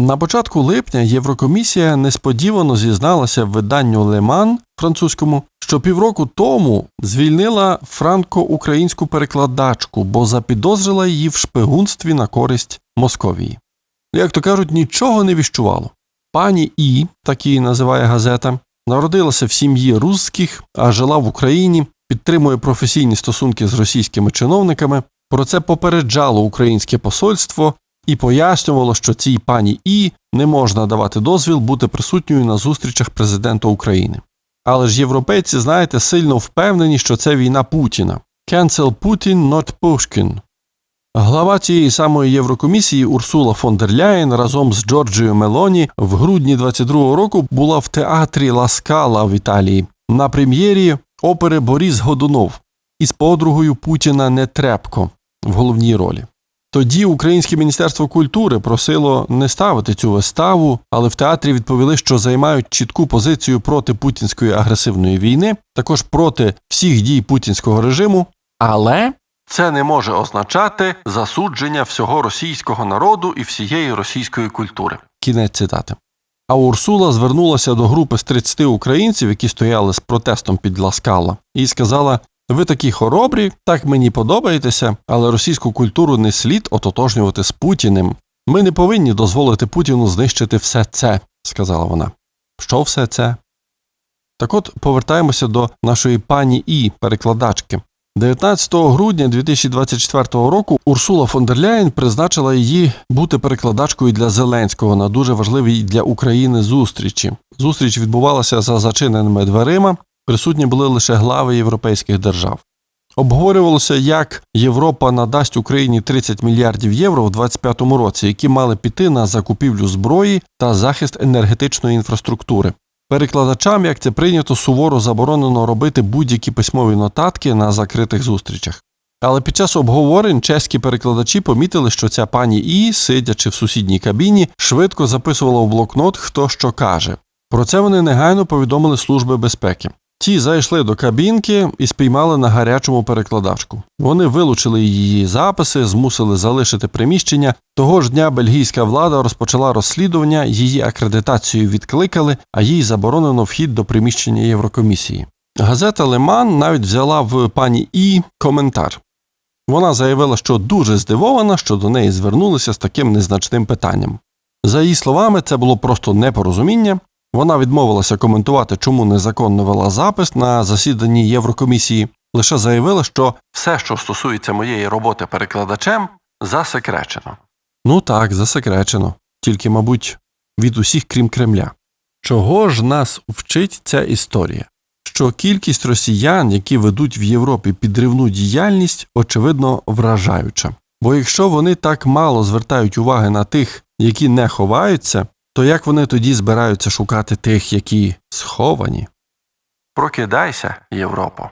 На початку липня Єврокомісія несподівано зізналася в виданню Леман французькому, що півроку тому звільнила франко-українську перекладачку, бо запідозрила її в шпигунстві на користь Московії. Як то кажуть, нічого не віщувало. Пані І, так її називає газета, народилася в сім'ї русських, а жила в Україні, підтримує професійні стосунки з російськими чиновниками. Про це попереджало українське посольство і пояснювало, що цій пані І не можна давати дозвіл бути присутньою на зустрічах президента України. Але ж європейці, знаєте, сильно впевнені, що це війна Путіна. Cancel Putin, not Pushkin. Глава цієї самої Єврокомісії Урсула фон дер Ляєн разом з Джорджією Мелоні в грудні 22-го року була в театрі Ла Скала в Італії на прем'єрі опери Борис Годунов із подругою Путіна Нетрепко в головній ролі. Тоді Українське міністерство культури просило не ставити цю виставу, але в театрі відповіли, що займають чітку позицію проти путінської агресивної війни, також проти всіх дій путінського режиму. Але це не може означати засудження всього російського народу і всієї російської культури. Кінець цитати. А Урсула звернулася до групи з 30 українців, які стояли з протестом під Ласкала, і сказала: ви такі хоробрі, так мені подобаєтеся, але російську культуру не слід ототожнювати з Путіним. Ми не повинні дозволити Путіну знищити все це, сказала вона. Що все це? Так от повертаємося до нашої пані І, перекладачки. 19 грудня 2024 року Урсула фон дер Ляєн призначила її бути перекладачкою для Зеленського на дуже важливій для України зустрічі. Зустріч відбувалася за зачиненими дверима. Присутні були лише глави європейських держав. Обговорювалося, як Європа надасть Україні 30 мільярдів євро в 2025 році, які мали піти на закупівлю зброї та захист енергетичної інфраструктури. Перекладачам, як це прийнято, суворо заборонено робити будь-які письмові нотатки на закритих зустрічах. Але під час обговорень чеські перекладачі помітили, що ця пані І, сидячи в сусідній кабіні, швидко записувала в блокнот, хто що каже. Про це вони негайно повідомили Служби безпеки. Ті зайшли до кабінки і спіймали на гарячому перекладачку. Вони вилучили її записи, змусили залишити приміщення. Того ж дня бельгійська влада розпочала розслідування, її акредитацію відкликали, а їй заборонено вхід до приміщення Єврокомісії. Газета Леман навіть взяла в пані І коментар. Вона заявила, що дуже здивована, що до неї звернулися з таким незначним питанням. За її словами, це було просто непорозуміння. Вона відмовилася коментувати, чому незаконно вела запис на засіданні Єврокомісії, лише заявила, що все, що стосується моєї роботи перекладачем, засекречено. Ну так, засекречено, тільки, мабуть, від усіх крім Кремля. Чого ж нас вчить ця історія? Що кількість росіян, які ведуть в Європі підривну діяльність, очевидно вражаюча. Бо якщо вони так мало звертають уваги на тих, які не ховаються, то як вони тоді збираються шукати тих, які сховані? Прокидайся, Європо.